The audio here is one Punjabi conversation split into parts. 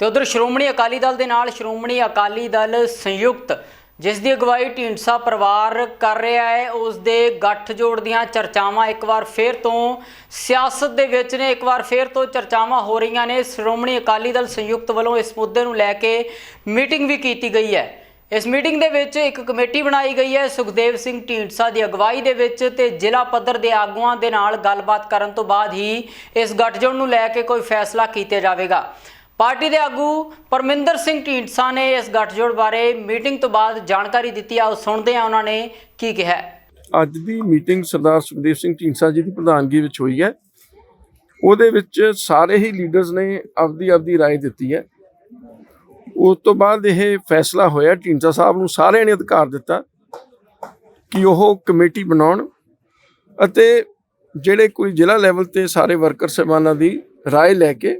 ਤੇ ਉਧਰ ਸ਼੍ਰੋਮਣੀ ਅਕਾਲੀ ਦਲ ਦੇ ਨਾਲ ਸ਼੍ਰੋਮਣੀ ਅਕਾਲੀ ਦਲ ਸੰਯੁਕਤ, ਜਿਸ ਦੀ ਅਗਵਾਈ ਢੀਂਡਸਾ ਪਰਿਵਾਰ ਕਰ ਰਿਹਾ ਹੈ, ਉਸ ਦੇ ਗੱਠਜੋੜ ਦੀਆਂ ਚਰਚਾਵਾਂ ਇੱਕ ਵਾਰ ਫੇਰ ਤੋਂ ਸਿਆਸਤ ਦੇ ਵਿੱਚ ਨੇ। ਇੱਕ ਵਾਰ ਫੇਰ ਤੋਂ ਚਰਚਾਵਾਂ ਹੋ ਰਹੀਆਂ ਨੇ। ਸ਼੍ਰੋਮਣੀ ਅਕਾਲੀ ਦਲ ਸੰਯੁਕਤ ਵੱਲੋਂ ਇਸ ਮੁੱਦੇ ਨੂੰ ਲੈ ਕੇ ਮੀਟਿੰਗ ਵੀ ਕੀਤੀ ਗਈ ਹੈ। ਇਸ ਮੀਟਿੰਗ ਦੇ ਵਿੱਚ ਇੱਕ ਕਮੇਟੀ ਬਣਾਈ ਗਈ ਹੈ, ਸੁਖਦੇਵ ਸਿੰਘ ਢੀਂਡਸਾ ਦੀ ਅਗਵਾਈ ਦੇ ਵਿੱਚ ਤੇ ਜ਼ਿਲ੍ਹਾ ਪੱਧਰ ਦੇ ਆਗੂਆਂ ਦੇ ਨਾਲ ਗੱਲਬਾਤ ਕਰਨ ਤੋਂ ਬਾਅਦ ਹੀ ਇਸ ਗੱਠਜੋੜ ਨੂੰ ਲੈ ਕੇ ਕੋਈ ਫੈਸਲਾ ਕੀਤਾ ਜਾਵੇਗਾ। ਪਾਰਟੀ ਦੇ ਆਗੂ ਪਰਮਿੰਦਰ ਸਿੰਘ ਢੀਂਡਸਾ ਨੇ ਇਸ ਗੱਠਜੋੜ ਬਾਰੇ ਮੀਟਿੰਗ ਤੋਂ ਬਾਅਦ ਜਾਣਕਾਰੀ ਦਿੱਤੀ ਆਓ ਸੁਣਦੇ ਹਾਂ ਉਹਨਾਂ ਨੇ ਕੀ ਕਿਹਾ ਹੈ। ਅੱਜ ਦੀ ਮੀਟਿੰਗ ਸਰਦਾਰ ਸੁਖਦੇਵ ਸਿੰਘ ਢੀਂਡਸਾ ਜੀ ਦੀ ਪ੍ਰਧਾਨਗੀ ਵਿੱਚ ਹੋਈ ਹੈ ਉਹਦੇ ਵਿੱਚ ਸਾਰੇ ਹੀ ਲੀਡਰਸ ਨੇ ਆਪਦੀ ਆਪਦੀ رائے ਦਿੱਤੀ ਹੈ ਉਸ ਤੋਂ ਬਾਅਦ ਇਹ ਫੈਸਲਾ ਹੋਇਆ ਢੀਂਡਸਾ ਸਾਹਿਬ ਨੂੰ ਸਾਰਿਆਂ ਨੇ ਅਧਿਕਾਰ ਦਿੱਤਾ ਕਿ ਉਹ ਕਮੇਟੀ ਬਣਾਉਣ ਅਤੇ ਜਿਹੜੇ ਕੋਈ ਜ਼ਿਲ੍ਹਾ ਲੈਵਲ ਤੇ ਸਾਰੇ ਵਰਕਰ ਸਹਿਬਾਨਾਂ ਦੀ رائے ਲੈ ਕੇ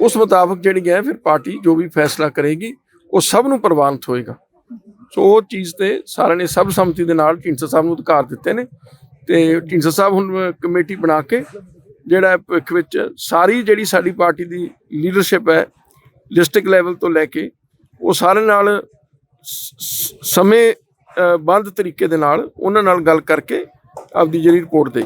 ਉਸ ਮੁਤਾਬਕ ਜਿਹੜੀ ਹੈ ਫਿਰ ਪਾਰਟੀ ਜੋ ਵੀ ਫੈਸਲਾ ਕਰੇਗੀ, ਉਹ ਸਭ ਨੂੰ ਪ੍ਰਵਾਨਿਤ ਹੋਏਗਾ। ਸੋ ਉਹ ਚੀਜ਼ ਤੇ ਸਾਰਿਆਂ ਨੇ ਸਭ ਸੰਮਤੀ ਦੇ ਨਾਲ ਢੀਂਡਸਾ ਸਾਹਿਬ ਨੂੰ ਅਧਿਕਾਰ ਦਿੱਤੇ ਨੇ ਤੇ ਢੀਂਡਸਾ ਸਾਹਿਬ ਹੁਣ ਕਮੇਟੀ ਬਣਾ ਕੇ ਜਿਹੜਾ ਭਵਿੱਖ ਵਿੱਚ ਸਾਰੀ ਜਿਹੜੀ ਸਾਡੀ ਪਾਰਟੀ ਦੀ ਲੀਡਰਸ਼ਿਪ ਹੈ, ਡਿਸਟ੍ਰਿਕਟ ਲੈਵਲ ਤੋਂ ਲੈ ਕੇ ਉਹ ਸਾਰੇ ਨਾਲ ਸ- ਸਮੇਂ ਬੰਦ ਤਰੀਕੇ ਦੇ ਨਾਲ ਉਹਨਾਂ ਨਾਲ ਗੱਲ ਕਰਕੇ ਆਪਦੀ ਜਿਹੜੀ ਰਿਪੋਰਟ ਦੇ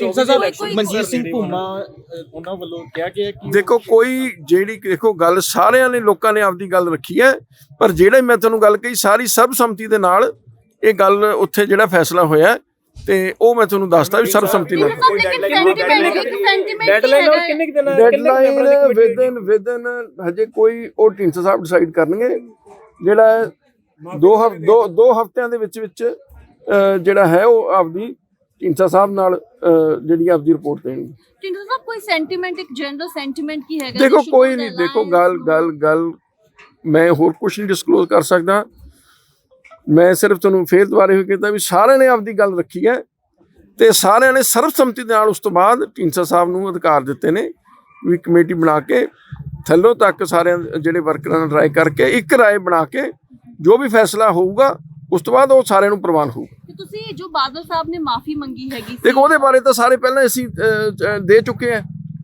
ਢੀਂਡਸਾ ਸਾਹਿਬ ਮਨਜੀਤ ਸਿੰਘ ਭੂਮਾ ਅਹ, ਉਹਨਾਂ ਵੱਲੋਂ ਕਿਹਾ ਗਿਆ ਕਿ ਦੇਖੋ ਕੋਈ ਜਿਹੜੀ ਦੇਖੋ ਗੱਲ ਸਾਰਿਆਂ ਨੇ ਲੋਕਾਂ ਨੇ ਆਪਦੀ ਗੱਲ ਰੱਖੀ ਹੈ ਪਰ ਜਿਹੜੇ ਮੈਂ ਤੁਹਾਨੂੰ ਗੱਲ ਕਹੀ ਸਾਰੀ ਸਰਬ ਸੰਮਤੀ ਦੇ ਨਾਲ ਇਹ ਗੱਲ ਉੱਥੇ ਜਿਹੜਾ ਫੈਸਲਾ ਹੋਇਆ ਤੇ ਉਹ ਮੈਂ ਤੁਹਾਨੂੰ ਦੱਸਦਾ ਵੀ ਸਰਬ ਸੰਮਤੀ ਨਾਲ। ਕੋਈ ਡੈਡਲਾਈਨ ਔਰ ਕਿੰਨੇ ਕੁ ਦਿਨ ਡੈਡਲਾਈਨ ਵਿਦਨ ਵਿਦਨ ਹਜੇ ਕੋਈ ਉਹ ਢੀਂਡਸਾ ਸਾਹਿਬ ਡਿਸਾਈਡ ਕਰਨਗੇ। ਜਿਹੜਾ ਦੋ ਹਫ ਦੋ ਦੋ ਹਫ਼ਤਿਆਂ ਦੇ ਵਿੱਚ ਵਿੱਚ ਜਿਹੜਾ ਹੈ ਉਹ ਆਪਦੀ ਢੀਂਡਸਾ ਸਾਹਿਬ ਨਾਲ ਜਿਹੜੀ ਆਪਦੀ ਰਿਪੋਰਟ ਦੇਣਗੇ। ਢੀਂਡਸਾ ਸਾਹਿਬ ਕੋਈ ਸੈਂਟੀਮੈਂਟ ਇੱਕ ਜਨਰਲ ਸੈਂਟੀਮੈਂਟ ਕੀ ਹੈਗਾ? ਦੇਖੋ ਕੋਈ ਨਹੀਂ ਦੇਖੋ ਗੱਲ ਗੱਲ ਗੱਲ ਮੈਂ ਹੋਰ ਕੁਝ ਨਹੀਂ ਡਿਸਕਲੋਜ਼ ਕਰ ਸਕਦਾ। ਮੈਂ ਸਿਰਫ ਤੁਹਾਨੂੰ ਫੇਰ ਦੁਬਾਰੇ ਹੋਈ ਕਹਿੰਦਾ ਵੀ ਸਾਰਿਆਂ ਨੇ ਆਪਦੀ ਗੱਲ ਰੱਖੀ ਹੈ ਤੇ ਸਾਰਿਆਂ ਨੇ ਸਰਬਸੰਮਤੀ ਦੇ ਨਾਲ ਉਸ ਤੋਂ ਬਾਅਦ ਢੀਂਡਸਾ ਸਾਹਿਬ ਨੂੰ ਅਧਿਕਾਰ ਦਿੱਤੇ ਨੇ ਵੀ ਕਮੇਟੀ ਬਣਾ ਕੇ ਥੱਲੋਂ ਤੱਕ ਸਾਰਿਆਂ ਜਿਹੜੇ ਵਰਕਰਾਂ ਨਾਲ ਰਾਏ ਕਰਕੇ ਇੱਕ ਰਾਏ ਬਣਾ ਕੇ ਜੋ ਵੀ ਫੈਸਲਾ ਹੋਊਗਾ ਉਸ ਤੋਂ ਬਾਅਦ ਉਹ ਸਾਰਿਆਂ ਨੂੰ ਪ੍ਰਵਾਨ ਹੋਊਗਾ। ਤੁਸੀਂ ਜੋ ਬਾਦਲ ਸਾਹਿਬ ਨੇ ਮਾਫੀ ਮੰਗੀ ਹੈਗੀ ਸੀ ਦੇਖੋ ਉਹਦੇ ਬਾਰੇ ਤਾਂ ਸਾਰੇ ਪਹਿਲਾਂ ਅਸੀਂ ਦੇ ਚੁੱਕੇ ਆ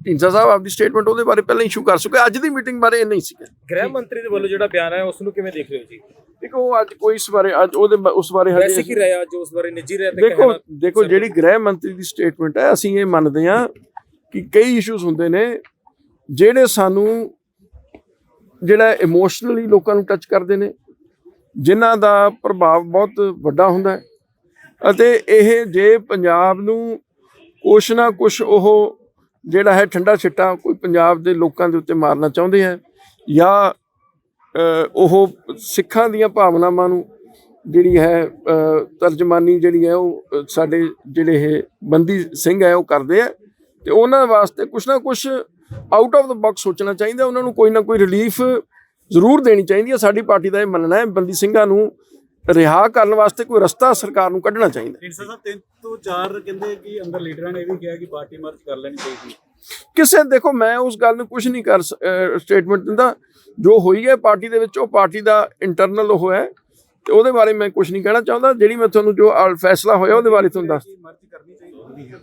ਢੀਂਡਸਾ ਸਾਹਿਬ ਆਪਦੀ ਸਟੇਟਮੈਂਟ ਉਹਦੇ ਬਾਰੇ ਪਹਿਲਾਂ ਇਸ਼ੂ ਕਰ ਚੁੱਕੇ ਅੱਜ ਦੀ ਮੀਟਿੰਗ ਬਾਰੇ ਇਹ ਨਹੀਂ ਸੀਗਾ ਗ੍ਰਹਿ ਮੰਤਰੀ ਦੇ ਵੱਲੋਂ ਜਿਹੜਾ ਬਿਆਨ ਹੈ ਉਸ ਨੂੰ ਕਿਵੇਂ ਦੇਖ ਰਹੇ ਹੋ ਜੀ? ਦੇਖੋ ਅੱਜ ਕੋਈ ਇਸ ਬਾਰੇ ਅੱਜ ਉਹਦੇ ਉਸ ਬਾਰੇ ਵੈਸੇ ਹਜੇ ਕੀ ਰਿਹਾ ਅੱਜ ਉਸ ਬਾਰੇ ਨਿੱਜੀ ਰਿਹਾ ਤੇ ਦੇਖੋ ਕਹਿਣਾ ਦੇਖੋ ਜਿਹੜੀ ਗ੍ਰਹਿ ਮੰਤਰੀ ਦੀ ਸਟੇਟਮੈਂਟ ਹੈ ਅਸੀਂ ਇਹ ਮੰਨਦੇ ਹਾਂ ਕਿ ਕਈ ਇਸ਼ੂਜ਼ ਹੁੰਦੇ ਨੇ ਜਿਹੜੇ ਸਾਨੂੰ ਜਿਹੜਾ ਇਮੋਸ਼ਨਲੀ ਲੋਕਾਂ ਨੂੰ ਟੱਚ ਕਰਦੇ ਨੇ ਜਿਨ੍ਹਾਂ ਦਾ ਪ੍ਰਭਾਵ ਬਹੁਤ ਵੱਡਾ ਹੁੰਦਾ ਹੈ। ਅਤੇ ਇਹ ਜੇ ਪੰਜਾਬ ਨੂੰ ਕੁਛ ਨਾ ਕੁਛ ਉਹ ਜਿਹੜਾ ਹੈ ਠੰਡਾ ਛਿੱਟਾ ਕੋਈ ਪੰਜਾਬ ਦੇ ਲੋਕਾਂ ਦੇ ਉੱਤੇ ਮਾਰਨਾ ਚਾਹੁੰਦੇ ਹੈ ਜਾਂ ਉਹ ਸਿੱਖਾਂ ਦੀਆਂ ਭਾਵਨਾਵਾਂ ਨੂੰ ਜਿਹੜੀ ਹੈ ਤਰਜਮਾਨੀ ਜਿਹੜੀ ਹੈ ਉਹ ਸਾਡੇ ਜਿਹੜੇ ਇਹ ਬੰਦੀ ਸਿੰਘ ਹੈ ਉਹ ਕਰਦੇ ਆ ਤੇ ਉਹਨਾਂ ਵਾਸਤੇ ਕੁਛ ਨਾ ਕੁਛ ਆਊਟ ਆਫ ਦਾ ਬਾਕਸ ਸੋਚਣਾ ਚਾਹੀਦਾ, ਉਹਨਾਂ ਨੂੰ ਕੋਈ ਨਾ ਕੋਈ ਰਿਲੀਫ ਜ਼ਰੂਰ ਦੇਣੀ ਚਾਹੀਦੀ ਹੈ ਸਾਡੀ ਪਾਰਟੀ ਦਾ ਇਹ ਮੰਨਣਾ ਹੈ, ਬੰਦੀ ਸਿੰਘਾਂ ਨੂੰ ਰਿਹਾ ਕਰਨ ਵਾਸਤੇ ਕੋਈ ਰਸਤਾ ਸਰਕਾਰ ਨੂੰ ਕੱਢਣਾ ਚਾਹੀਦਾ। ਢੀਂਡਸਾ ਸਾਹਿਬ ਤਿੰਨ ਤੋਂ ਚਾਰ ਕਹਿੰਦੇ ਕਿ ਅੰਦਰ ਲੀਡਰਾਂ ਨੇ ਇਹ ਵੀ ਕਿਹਾ ਕਿ ਪਾਰਟੀ ਮਾਰਚ ਕਰ ਲੈਣੀ ਚਾਹੀਦੀ ਕਿਸੇ ਦੇਖੋ ਮੈਂ ਉਸ ਗੱਲ ਨੂੰ ਕੁਝ ਨਹੀਂ ਕਰ ਸਟੇਟਮੈਂਟ ਦਿੰਦਾ। ਜੋ ਹੋਈ ਹੈ ਪਾਰਟੀ ਦੇ ਵਿੱਚ ਉਹ ਪਾਰਟੀ ਦਾ ਇੰਟਰਨਲ ਉਹ ਹੈ। ਤੇ ਉਹਦੇ ਬਾਰੇ ਮੈਂ ਕੁਝ ਨਹੀਂ ਕਹਿਣਾ ਚਾਹੁੰਦਾ। ਜਿਹੜੀ ਮੈਂ ਤੁਹਾਨੂੰ ਜੋ ਫੈਸਲਾ ਹੋਇਆ ਉਹਦੇ ਬਾਰੇ ਤੁਹਾਨੂੰ ਦੱਸ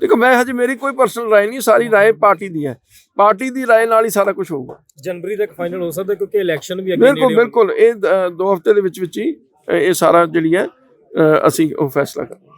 ਦੇਖੋ ਮੈਂ ਹਜੇ ਮੇਰੀ ਕੋਈ ਪਰਸਨਲ ਰਾਏ ਨਹੀਂ ਸਾਰੀ ਰਾਏ ਪਾਰਟੀ ਦੀ ਹੈ। ਪਾਰਟੀ ਦੀ ਰਾਏ ਨਾਲ ਹੀ ਸਾਰਾ ਕੁਝ ਹੋਊਗਾ। ਜਨਵਰੀ ਤੱਕ ਫਾਈਨਲ ਹੋ ਸਕਦਾ ਕਿਉਂਕਿ ਇਲੈਕਸ਼ਨ ਵੀ ਅੱਗੇ ਬਿਲਕੁਲ ਨੇੜੇ ਹੋ- ਬਿਲਕੁਲ। ਇਹ ਦੋ ਹਫ਼ਤੇ ਦੇ ਵਿੱਚ ਵਿੱਚ ਹੀ ਇਹ ਸਾਰਾ ਜਿਹੜੀ ਹੈ ਅਸੀਂ ਉਹ ਫੈਸਲਾ ਕਰਾਂਗੇ।